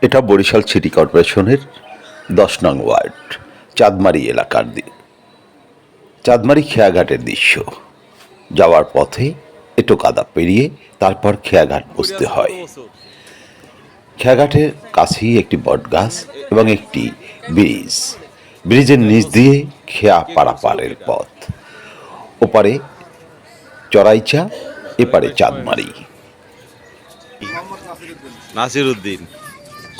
এটা বরিশাল সিটি কর্পোরেশনের দশ নং ওয়ার্ড, চাঁদমারি এলাকার দি- চাঁদমারি খেয়াঘাটের দৃশ্য। যাওয়ার পথে এটো কাদা পেরিয়ে তারপর খেয়াঘাট বসতে হয়। খেয়াঘাটের কাছেই একটি বটগাছ এবং একটি ব্রিজ। ব্রিজের নিচ দিয়ে খেয়া পারাপারের পথ। ওপারে চড়াইচা, এপারে চাঁদমারি। নাসির উদ্দিন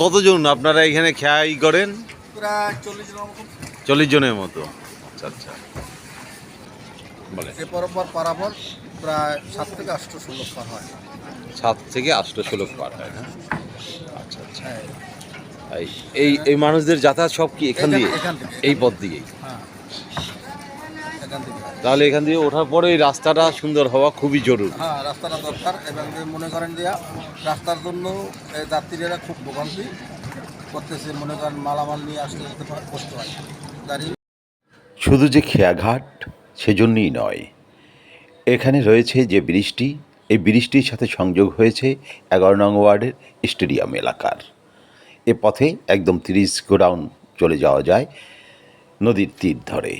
কতজন আপনারা এখানে খেয়াই করেন? প্রায় চল্লিশ জনের চল্লিশ জনের মতো। আচ্ছা আচ্ছা। বলে এ পারাপর প্রায় সাত থেকে পার হয়। সাত থেকে পার হয় না আচ্ছা আচ্ছা। হ্যাঁ। এই- এই মানুষদের যাতায়াত সব কি এখান দিয়ে? এখান থেকে। এই পথ দিয়েই। হ্যাঁ হয়। তাহলে এখান দিয়ে ওঠার পরে এই রাস্তাটা সুন্দর হওয়া খুবই জরুরি। হ্যাঁ রাস্তাটা দরকার। এবং মনে করেন যে রাস্তার জন্য যাত্রীরা খুব ভোগান্তি করতেছে। মনে করেন মালামাল নিয়ে আসতে যেতে পারে কষ্ট হয়। গাড়ি শুধু যে খেয়াঘাট সেজন্যই নয়। এখানে রয়েছে যে বৃষ্টি এই বৃষ্টির সাথে সংযোগ হয়েছে এগারো নং ওয়ার্ডের স্টেডিয়াম এলাকার। এ পথে একদম তিরিশ গোডাউন চলে যাওয়া যায় নদীর তীর ধরে।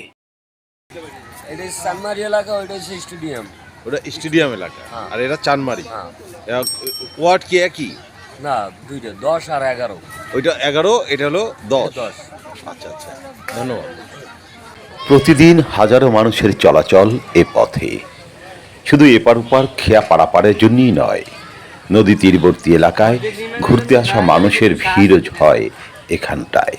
এটা সানমারি এলাকা ওইটা হচ্ছে স্টেডিয়াম। ওটা স্টেডিয়াম এলাকা। হ্যাঁ। আর এটা চানমারি। হ্যাঁ। ওয়ার্ড কি একই? না দুইটা দশ আর এগারো। ওইটা এগারো এটা হলো দশ। দশ। আচ্ছা আচ্ছা। ধন্যবাদ। প্রতিদিন হাজারো মানুষের চলাচল এ পথে। শুধু এপার ওপার খেয়া পারাপারের জন্যই নয় নদী তীরবর্তী এলাকায় ঘুরতে আসা মানুষের ভিড়ও হয় এখানটায়।